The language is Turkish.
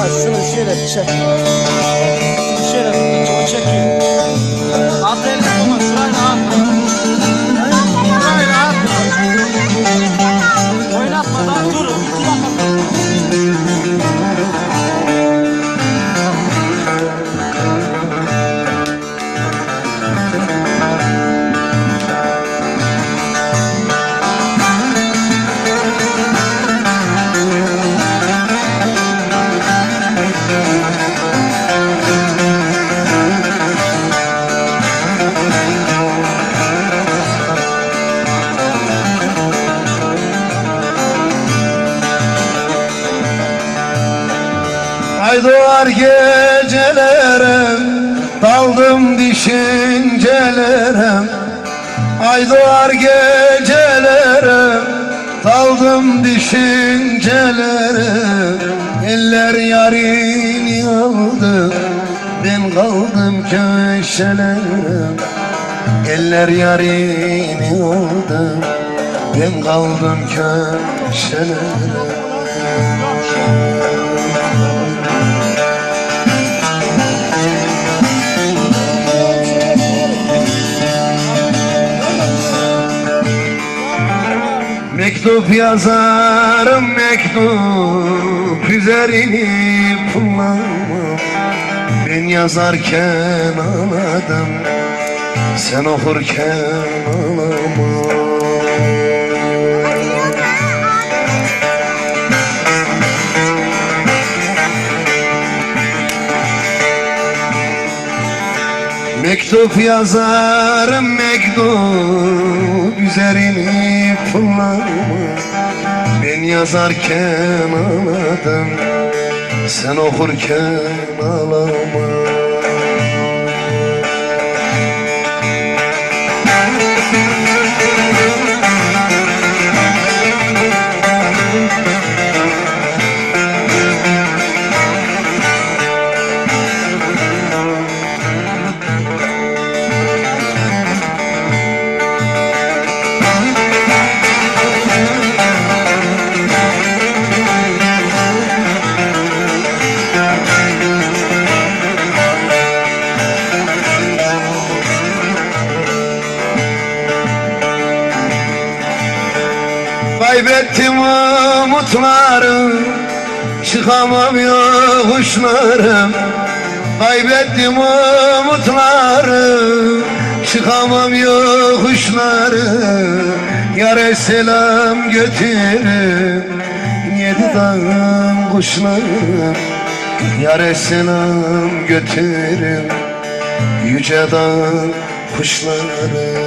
Aa, şunu şöyle çek. Şunu şöyle Ay doğar gecelere Daldım düşüncelere. Ay doğar gecelere Daldım düşüncelere. Eller yarini aldı Ben kaldım köşelere. Eller yarini aldı Ben kaldım köşelere Mektup yazarım mektup üzerini kullanmam. Ben yazarken ağladım sen okurken ağlamam Mektup yazarım mektup üzerini kullanma Ben yazarken ağladım sen okurken ağlama Kaybettim umutlarım Çıkamam yokuşlarım Kaybettim umutlarım Çıkamam yokuşlarım Yare selam götürüm Yedi dağım kuşlarım. Yare selam götürüm Yüce dağ kuşları